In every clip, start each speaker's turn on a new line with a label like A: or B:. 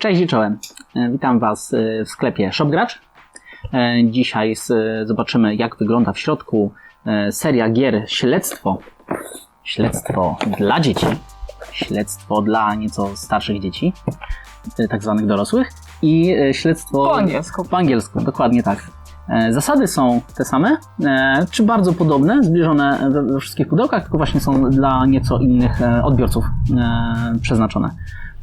A: Cześć i czołem. E, Witam Was e, w sklepie ShopGracz. E, Dzisiaj zobaczymy, jak wygląda w środku seria gier Śledztwo. Śledztwo dla dzieci. Śledztwo dla nieco starszych dzieci, tak zwanych dorosłych. I śledztwo.
B: Po angielsku.
A: Po angielsku, dokładnie tak. Zasady są te same, czy bardzo podobne, zbliżone we, wszystkich pudełkach, tylko właśnie są dla nieco innych odbiorców przeznaczone.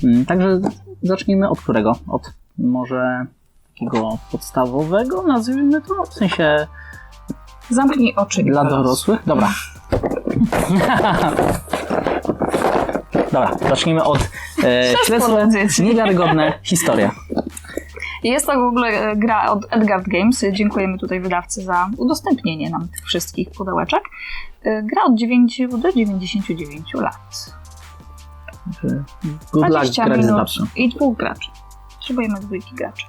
A: Mm, Także zacznijmy od którego? Od może takiego podstawowego, nazwijmy to, w sensie
B: Zamknij oczy.
A: dla dorosłych? Dobra. Dobra, zacznijmy od e,
B: Śledztwo
A: niewiarygodne historie.
B: Jest to w ogóle e, gra od Edgard Games. Dziękujemy tutaj wydawcy za udostępnienie nam tych wszystkich pudełeczek. E, Gra od 9 do 99 lat.
A: Good luck
B: 20
A: grać z
B: minut
A: babcią.
B: i dwóch graczy. Potrzebujemy dwójki graczy.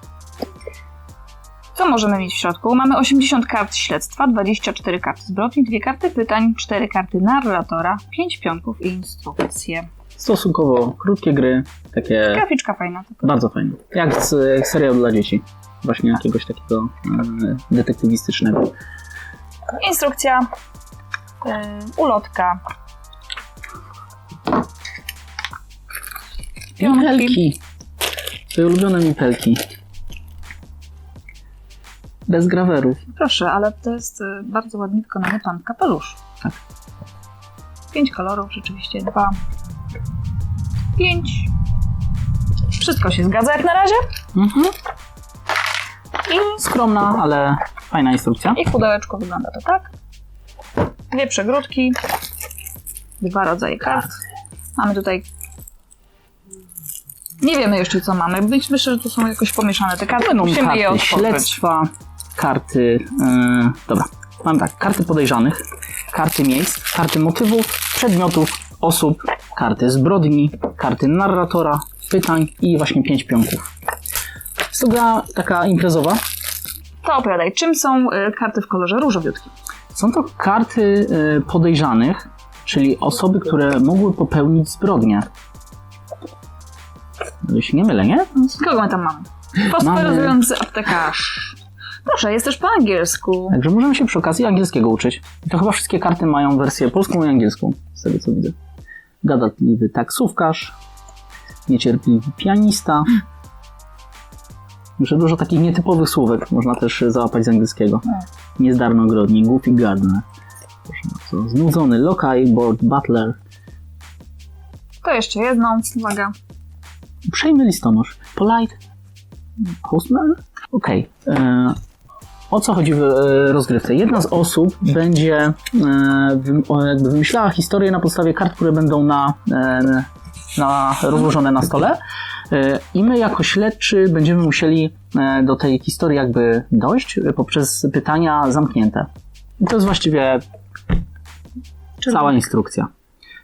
B: Co możemy mieć w środku? Mamy 80 kart śledztwa, 24 karty zbrodni, 2 karty pytań, 4 karty narratora, 5 pionków i instrukcje.
A: Stosunkowo krótkie gry, takie
B: Graficzka fajna. tylko
A: bardzo fajne. Jak z jak serial dla dzieci. Właśnie jakiegoś takiego e, detektywistycznego.
B: Instrukcja, yy, ulotka,
A: Mipelki. Twoje ulubione mipelki. Bez grawerów.
B: proszę, ale to jest yy, bardzo ładnie wykonany pan kapelusz.
A: Tak.
B: Pięć kolorów, rzeczywiście dwa, pięć. Wszystko się zgadza jak na razie.
A: Mhm.
B: I,
A: Skromna, ale fajna instrukcja.
B: I w pudełeczku wygląda to tak. Dwie przegródki, dwa rodzaje kart. Mamy tutaj. Nie wiemy jeszcze co mamy. Być- Myślę, że tu są jakoś pomieszane te karty.
A: Będą
B: Musimy je
A: karty
B: otworzyć.
A: śledztwa, karty... e, dobra, mam tak, karty podejrzanych, karty miejsc, karty motywów, przedmiotów, osób, karty zbrodni, karty narratora, pytań i właśnie pięć pionków. Jest to gra taka imprezowa.
B: To opowiadaj, czym są y, karty w kolorze różowiutkim?
A: Są to karty e, podejrzanych, czyli osoby, które mogły popełnić zbrodnię. Jeśli nie mylę, nie?
B: Kogo my tam mamy? Fosforyzujący aptekarz. Proszę, jest też po angielsku.
A: Także możemy się przy okazji angielskiego uczyć. To chyba wszystkie karty mają wersję polską i angielską, z tego co widzę. Gadatliwy taksówkarz, niecierpliwy pianista. Jeszcze dużo takich nietypowych słówek można też załapać z angielskiego. Niezdarny ogrodnik, goofy gardener. Proszę bardzo. Znudzony lokaj, board butler,
B: To jeszcze jedną, uwaga.
A: Uprzejmy listonosz, polite postman. Okej. e, O co chodzi w e, rozgrywce? Jedna z osób będzie e, jakby wymyślała historię na podstawie kart, które będą na, na rozłożone na stole. I my jako śledczy będziemy musieli do tej historii jakby dojść poprzez pytania zamknięte. I to jest właściwie cała instrukcja.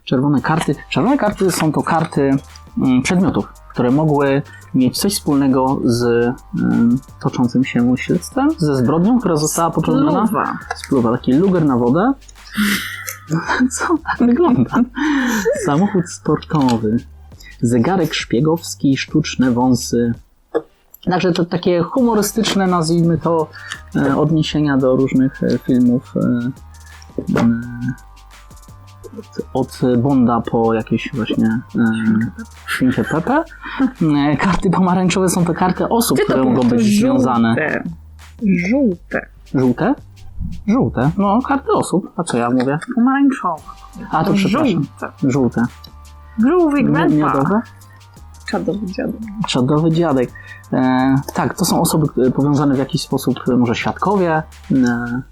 A: Czerwone karty. Czerwone karty są to karty mm, przedmiotów, które mogły mieć coś wspólnego z ym, toczącym się śledztwem, ze zbrodnią, która została popełniona.
B: Luwa.
A: Spluwa taki luger na wodę. Co tak wygląda? Samochód sportowy, zegarek szpiegowski, sztuczne wąsy. Także to takie humorystyczne, nazwijmy to, e, odniesienia do różnych e, filmów. E, od Bonda po jakieś właśnie e, Świnkę Pepe. E, Karty pomarańczowe są to karty osób, które mogą być związane.
B: Żółte.
A: Żółte? Żółte. No, karty osób. A co ja mówię?
B: Pomarańczowe.
A: A, to przepraszam.
B: Żółte.
A: Żółte.
B: Groovy
A: Mi-
B: grandpa. Czadowy dziadek.
A: Czadowy dziadek. E, tak, to są osoby powiązane w jakiś sposób, e, może świadkowie, e,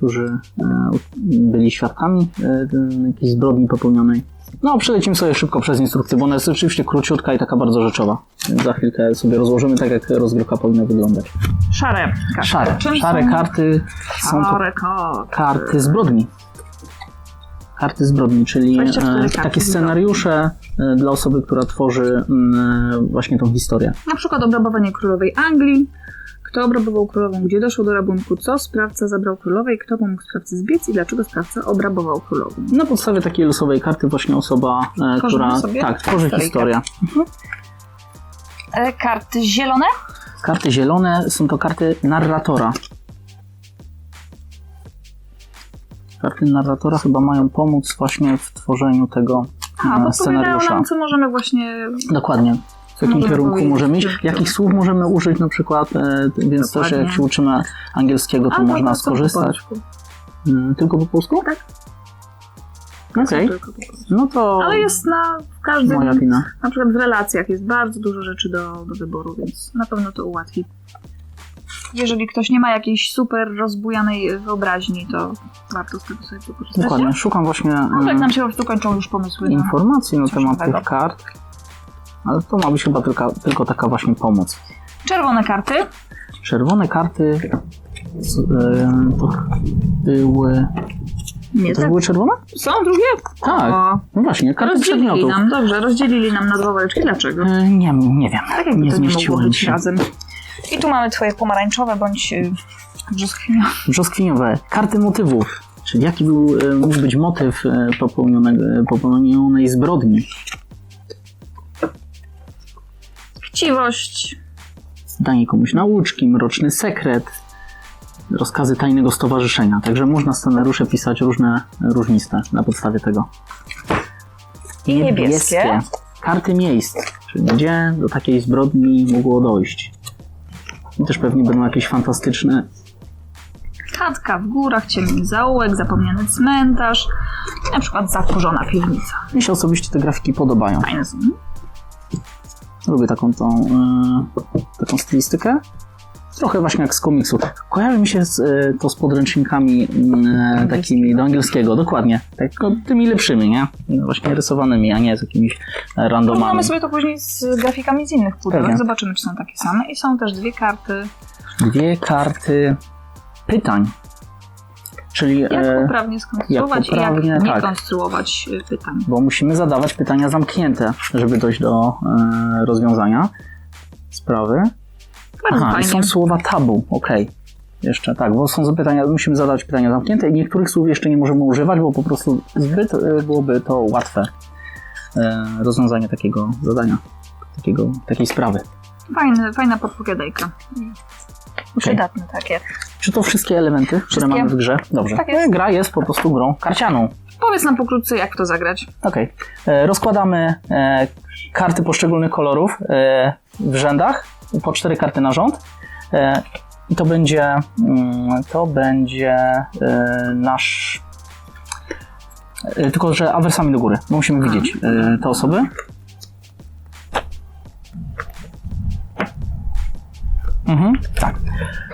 A: którzy e, byli świadkami e, jakiejś zbrodni popełnionej. No, przelecimy sobie szybko przez instrukcję, bo ona jest rzeczywiście króciutka i taka bardzo rzeczowa. Więc za chwilkę sobie rozłożymy tak, jak rozgrywka powinna wyglądać.
B: Szare. karty.
A: Szare. Szare
B: są
A: karty są to
B: Szare karty.
A: karty zbrodni. Karty zbrodni, czyli
B: 24
A: e, takie scenariusze dla osoby, która tworzy mm, właśnie tą historię.
B: Na przykład obrabowanie królowej Anglii. Kto obrabował królową? Gdzie doszło do rabunku? Co sprawca zabrał królowej? Kto pomógł sprawcy zbiec? I dlaczego sprawca obrabował królową?
A: Na podstawie takiej losowej karty właśnie osoba, e, która
B: sobie
A: tak, tworzy
B: historię.
A: Mhm.
B: E, karty zielone?
A: Karty zielone są to karty narratora. Karty narratora chyba mają pomóc właśnie w tworzeniu tego
B: A,
A: e, scenariusza.
B: nam, co możemy właśnie...
A: Dokładnie. W jakim kierunku możemy iść, jakich słów możemy użyć na przykład, e, więc też
B: Dokładnie.
A: jak się uczymy angielskiego, to
B: Albo
A: można
B: po prostu po
A: skorzystać.
B: polsku.
A: Mm, Tylko po polsku?
B: Tak.
A: Okej,
B: po polsku.
A: no to
B: Ale jest na w każdym...
A: moja wina.
B: Na przykład w relacjach jest bardzo dużo rzeczy do, do wyboru, więc na pewno to ułatwi. Jeżeli ktoś nie ma jakiejś super rozbujanej wyobraźni, to warto z tego sobie wykorzystać.
A: Dokładnie, szukam właśnie
B: Może jak
A: e,
B: nam się po prostu kończą już pomysły na...
A: informacji na
B: coś
A: temat tych kart, ale to ma być chyba tylko, tylko taka właśnie pomoc.
B: Czerwone karty.
A: Czerwone karty e, to były.
B: Nie,
A: To
B: tak.
A: były czerwone?
B: Są drugie?
A: Tak.
B: O,
A: No właśnie, karty
B: rozdzielili
A: przedmiotów.
B: nam, dobrze, rozdzielili nam na dwa woreczki. Dlaczego?
A: E, nie, nie wiem.
B: Tak jakby
A: nie
B: to nie mogło być
A: się.
B: razem. I tu mamy twoje pomarańczowe bądź y, brzoskwiniowe.
A: Brzoskwiniowe. Karty motywów. Czyli jaki był, e, mógł być motyw e, popełnionej zbrodni?
B: Chciwość.
A: Danie komuś nauczki, mroczny sekret, rozkazy tajnego stowarzyszenia. Także można scenariusze pisać różne, różniste na podstawie tego.
B: I niebieskie.
A: Karty miejsc, czyli gdzie do takiej zbrodni mogło dojść. I też pewnie będą jakieś fantastyczne.
B: Chatka w górach, ciemny zaułek, zapomniany cmentarz, na przykład zakurzona piwnica.
A: Mi się osobiście te grafiki podobają.
B: Fajne są.
A: Lubię taką tą, e, taką stylistykę. Trochę właśnie jak z komiksu. Kojarzy mi się z, e, to z podręcznikami e, takimi do angielskiego, dokładnie. Tylko tymi lepszymi, nie? Właśnie rysowanymi, a nie z jakimiś e, randomami.
B: Porównamy sobie to później z grafikami z innych pudełek.
A: Pewnie.
B: Zobaczymy, czy są takie same. I są też dwie karty.
A: Dwie karty pytań. Czyli,
B: Jak
A: e,
B: poprawnie skonstruować
A: jak poprawnie,
B: i jak nie
A: tak.
B: konstruować y, pytań.
A: bo musimy zadawać pytania zamknięte, żeby dojść do e, rozwiązania sprawy.
B: Bardzo
A: Aha, i
B: fajnie.
A: są słowa tabu, okej. Jeszcze tak, bo są zapytania, musimy zadać pytania zamknięte i niektórych słów jeszcze nie możemy używać, bo po prostu zbyt e, byłoby to łatwe e, rozwiązanie takiego zadania, takiego, takiej sprawy.
B: Fajne, fajna podpowiadajka. Przydatne takie.
A: Czy to wszystkie elementy, które
B: Wszystkie.
A: mamy w grze? Dobrze.
B: Tak jest.
A: E, Gra jest po prostu grą karcianą.
B: Powiedz nam pokrótce, jak to zagrać.
A: Okej. E, Rozkładamy e, karty poszczególnych kolorów e, w rzędach, po cztery karty na rząd. E, I to będzie, mm, to będzie e, nasz. Tylko, że awersami do góry. Musimy widzieć te osoby. Mhm, tak.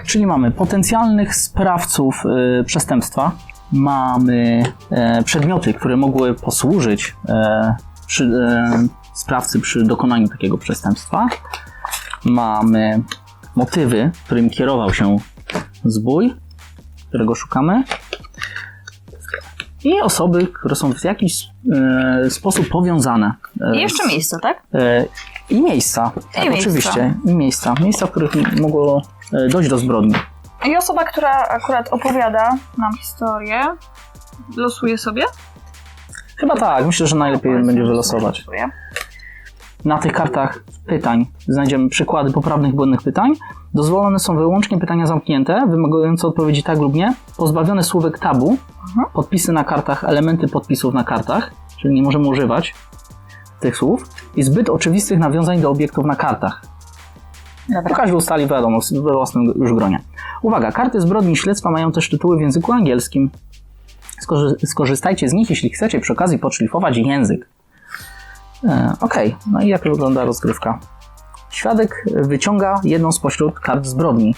A: Czyli mamy potencjalnych sprawców e, przestępstwa, mamy e, przedmioty, które mogły posłużyć e, przy, e, sprawcy przy dokonaniu takiego przestępstwa, mamy motywy, którym kierował się zbój, którego szukamy, i osoby, które są w jakiś e, sposób powiązane. e,
B: I jeszcze miejsce, tak?
A: E, I miejsca. Tak,
B: miejsca.
A: oczywiście. I miejsca. Miejsca, w których mogło e, dojść do zbrodni.
B: I osoba, która akurat opowiada nam historię, losuje sobie.
A: Chyba tak. Myślę, że najlepiej będzie wylosować.
B: Losuje.
A: Na tych kartach pytań znajdziemy przykłady poprawnych błędnych pytań. Dozwolone są wyłącznie pytania zamknięte, wymagające odpowiedzi tak lub nie, pozbawione słówek tabu,
B: Mhm.
A: podpisy na kartach, elementy podpisów na kartach, czyli nie możemy używać tych słów, i zbyt oczywistych nawiązań do obiektów na kartach. To
B: Dobra.
A: każdy ustali, wiadomo, we własnym już gronie. Uwaga, karty zbrodni i śledztwa mają też tytuły w języku angielskim. Skorzy- skorzystajcie z nich, jeśli chcecie przy okazji podszlifować język. E, Okej, no i jak wygląda rozgrywka? Świadek wyciąga jedną spośród kart zbrodni,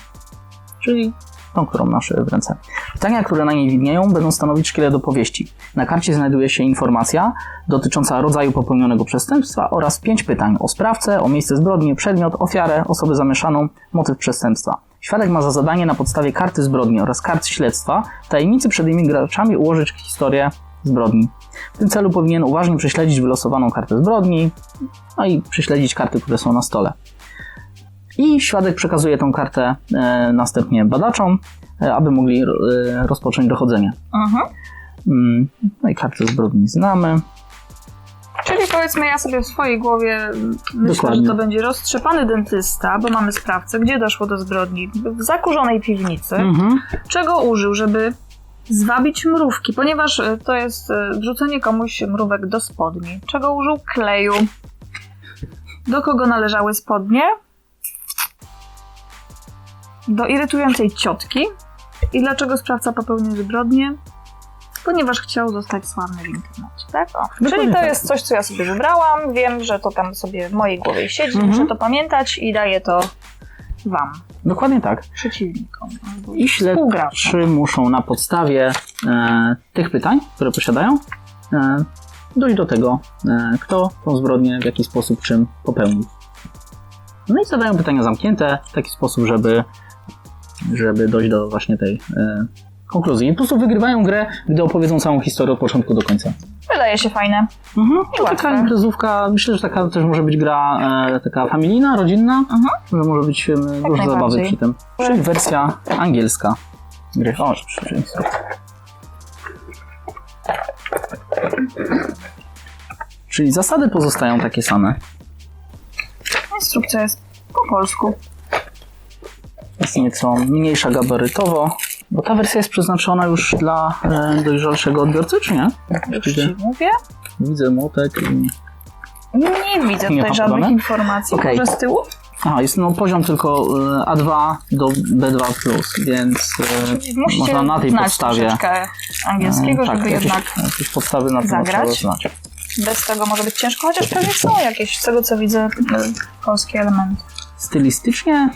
A: czyli tą, którą masz w ręce. Pytania, które na niej widnieją, będą stanowić szkielet opowieści. Na karcie znajduje się informacja dotycząca rodzaju popełnionego przestępstwa oraz pięć pytań o sprawcę, o miejsce zbrodni, przedmiot, ofiarę, osobę zamieszaną, motyw przestępstwa. Świadek ma za zadanie na podstawie karty zbrodni oraz kart śledztwa tajemnicy przed innymi graczami ułożyć historię zbrodni. W tym celu powinien uważnie prześledzić wylosowaną kartę zbrodni, no i prześledzić karty, które są na stole. I świadek przekazuje tą kartę e, następnie badaczom, e, aby mogli e, rozpocząć dochodzenie.
B: Mhm.
A: No i kartę zbrodni znamy.
B: Czyli po powiedzmy ja sobie w swojej głowie myślę,
A: Dokładnie.
B: że to będzie roztrzepany dentysta, bo mamy sprawcę, gdzie doszło do zbrodni. W zakurzonej piwnicy.
A: Mhm.
B: Czego użył, żeby zwabić mrówki? Ponieważ to jest wrzucenie komuś mrówek do spodni. Czego użył? Kleju. Do kogo należały spodnie? Do irytującej ciotki. I dlaczego sprawca popełnił zbrodnię? Ponieważ chciał zostać sławny w internecie, tak? O. Czyli to
A: tak.
B: jest coś, co ja sobie wybrałam. Wiem, że to tam sobie w mojej głowie siedzi,
A: Mhm.
B: muszę to pamiętać i daję to wam,
A: Dokładnie tak.
B: przeciwnikom. albo
A: I śledczy muszą na podstawie e, tych pytań, które posiadają, e, dojść do tego, e, kto tą zbrodnię w jaki sposób, czym popełnił. No i zadają pytania zamknięte w taki sposób, żeby, żeby dojść do właśnie tej e, konkluzji. I po prostu wygrywają grę, gdy opowiedzą całą historię od początku do końca.
B: Wydaje się fajne.
A: Mhm. To
B: łatwe.
A: taka imprezówka, myślę, że taka też może być gra e, taka familijna, rodzinna,
B: Mhm.
A: że może być e, dużo zabawy przy tym. Czyli wersja angielska gry. O. Czyli zasady pozostają takie same.
B: Instrukcja jest po polsku.
A: Jest nieco mniejsza gabarytowo, bo ta wersja jest przeznaczona już dla e, dojrzalszego odbiorcy, czy nie?
B: Już
A: Widzę,
B: ci mówię.
A: widzę młotek i...
B: Nie widzę
A: Nie
B: tutaj żadnych
A: podane?
B: informacji.
A: Okej.
B: Może z tyłu?
A: Aha, jest no poziom tylko e, A2 do B2+, więc e,
B: Musicie
A: można na tej
B: znać
A: podstawie...
B: troszeczkę angielskiego,
A: e, tak,
B: żeby
A: jakieś,
B: jednak
A: jakieś podstawy na
B: zagrać.
A: trzeba znać.
B: bez tego może być ciężko, chociaż pewnie są jakieś, z tego co widzę, e, polskie elementy.
A: Stylistycznie,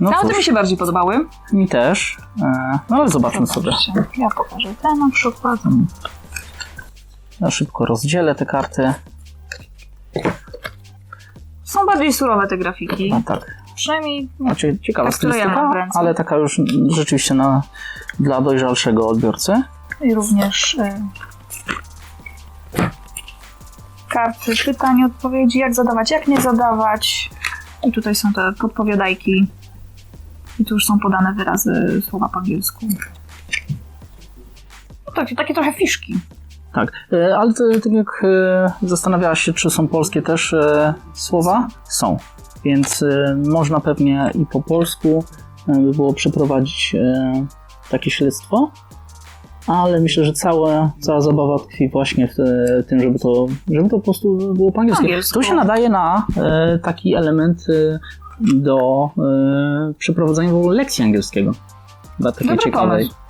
A: no
B: ale te
A: cóż,
B: mi się bardziej podobały.
A: mi też, e, no ale zobaczmy sobie.
B: Zobaczcie. Ja pokażę te na przykład.
A: Ja szybko rozdzielę te karty.
B: Są bardziej surowe te grafiki.
A: No tak,
B: Przynajmniej
A: znaczy ciekawa
B: Tak, które ja
A: stylistyka,
B: mam w ręce.
A: ale taka już rzeczywiście na, dla dojrzalszego odbiorcy.
B: i również e, karty pytań, odpowiedzi, jak zadawać, jak nie zadawać. I tutaj są te podpowiadajki. I tu już są podane wyrazy słowa po angielsku. No takie, takie trochę fiszki.
A: Tak, e, ale tak jak e, zastanawiałaś się, czy są polskie też e, słowa? Są. Więc można pewnie i po polsku by było przeprowadzić takie śledztwo, ale myślę, że całe, cała zabawa tkwi właśnie w tym, żeby to, żeby to po prostu było po angielsku. To się nadaje na taki element do e, przeprowadzenia w ogóle lekcji angielskiego. Dla takiej
B: Dobry
A: ciekawej.
B: pomysł.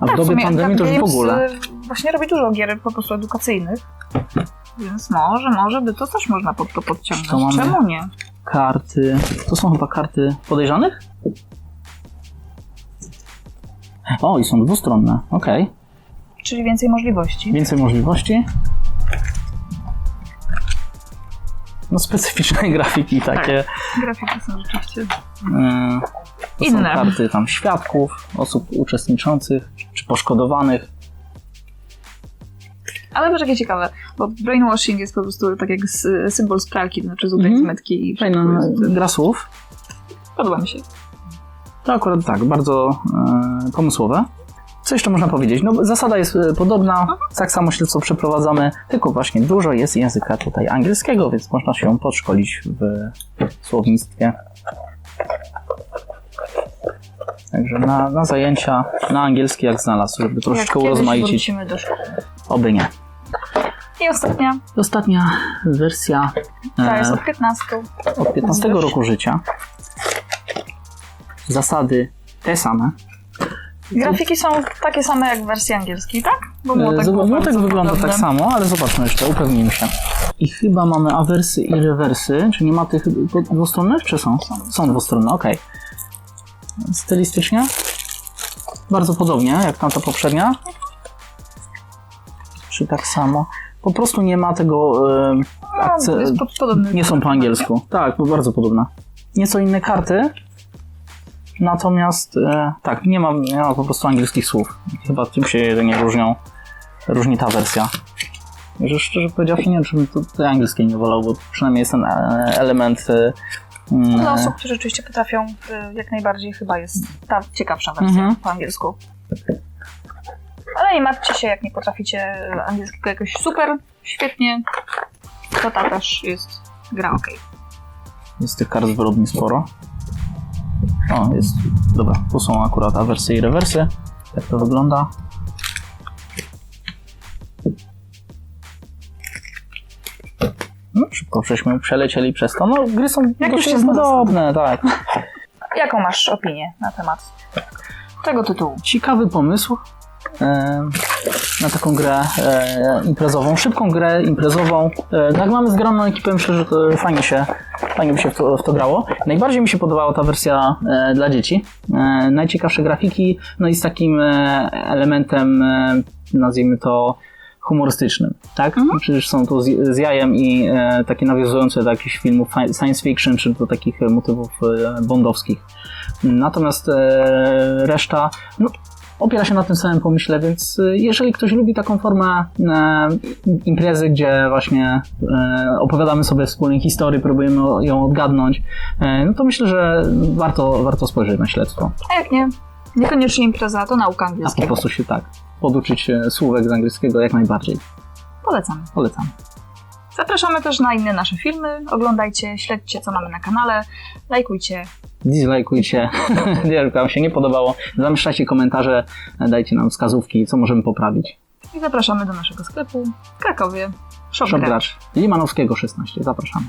A: A w
B: Tak,
A: dobie
B: sumie
A: pandemii to już w ogóle.
B: e, Właśnie robi dużo gier po prostu edukacyjnych. Więc może, może by to też można pod to podciągnąć. Czemu nie?
A: karty. To są chyba karty podejrzanych? O, i są dwustronne. Okej.
B: Czyli więcej możliwości.
A: Więcej możliwości. No, specyficzne grafiki takie.
B: Grafiki są rzeczywiście.
A: Yy, to
B: Inne.
A: są karty tam świadków, osób uczestniczących czy poszkodowanych.
B: Ale też jakie ciekawe, bo brainwashing jest po prostu tak jak symbol z pralki, to znaczy z ubrań
A: Mhm.
B: z metki i
A: Fajna
B: jest-
A: gra słów.
B: Podoba mi się.
A: To akurat tak, bardzo e, pomysłowe. Co jeszcze można powiedzieć? No, zasada jest e, podobna, tak samo śledztwo przeprowadzamy, tylko właśnie dużo jest języka tutaj angielskiego, więc można się podszkolić w słownictwie. Także na, na zajęcia na angielski jak znalazł, żeby
B: Jak
A: troszeczkę
B: kiedyś
A: urozmaicić.
B: do szkoły.
A: Oby nie.
B: I ostatnia,
A: Ostatnia wersja
B: ta jest
A: e,
B: od 15.
A: od 15 roku życia. Zasady te same.
B: Grafiki są takie same jak w wersji angielskiej, tak? Bo
A: E,
B: młotek,
A: Zobacz, młotek
B: bardzo
A: wygląda tak samo, ale zobaczmy jeszcze, upewnijmy się. I chyba mamy awersy i rewersy, czy nie ma tych dwustronnych, czy są? Są dwustronne, okej. Stylistycznie bardzo podobnie jak tamta poprzednia. Czy tak samo? Po prostu nie ma tego, e,
B: No,
A: akce-
B: podobny.
A: nie są po angielsku. Tak, bo bardzo podobne. Nieco inne karty, natomiast e, tak, nie ma, nie ma po prostu angielskich słów. Chyba tym się jedynie różnią, różni ta wersja. Że szczerze powiedziawszy, nie wiem, czy bym to, tej angielskiej nie wolał, bo przynajmniej jest ten e, element e, mm,
B: Dla osób, które rzeczywiście potrafią, y, jak najbardziej chyba jest ta ciekawsza wersja
A: Mhm.
B: po angielsku. Ale nie martwcie się, jak nie potraficie angielskiego jakoś super. Świetnie. To ta też jest gra ok.
A: Jest tych kart zwyrodni sporo. O, jest. Dobra, tu są akurat awersy i rewersy. Jak to wygląda? No, szybko żeśmy przelecieli przez to. No, gry są
B: Jak
A: podobne, tak.
B: Jaką masz opinię na temat tego tytułu?
A: Ciekawy pomysł na taką grę e, imprezową, szybką grę imprezową. E, jak mamy zgraną ekipę, myślę, że to fajnie się, fajnie by się w to, w to grało. Najbardziej mi się podobała ta wersja e, dla dzieci. E, najciekawsze grafiki, no i z takim e, elementem, e, nazwijmy to humorystycznym, tak? Przecież są tu z, z jajem i e, takie nawiązujące do jakichś filmów fi- science fiction, czy do takich e, motywów e, bondowskich. Natomiast e, reszta no, opiera się na tym samym pomyśle, więc e, jeżeli ktoś lubi taką formę e, imprezy, gdzie właśnie e, opowiadamy sobie wspólnie historię, próbujemy ją odgadnąć, e, no to myślę, że warto, warto spojrzeć na śledztwo.
B: A jak nie? Niekoniecznie impreza, to nauka
A: A po
B: angielskiego.
A: prostu się tak poduczyć się słówek z angielskiego jak najbardziej.
B: Polecam.
A: Polecam.
B: Zapraszamy też na inne nasze filmy. Oglądajcie, śledźcie, co mamy na kanale. Lajkujcie.
A: Dislajkujcie, jeżeli wam się nie podobało, zamieszczajcie komentarze, dajcie nam wskazówki, co możemy poprawić.
B: I zapraszamy do naszego sklepu w Krakowie. Shop,
A: Shop
B: Gracz.
A: Gracz Limanowskiego 16, zapraszamy.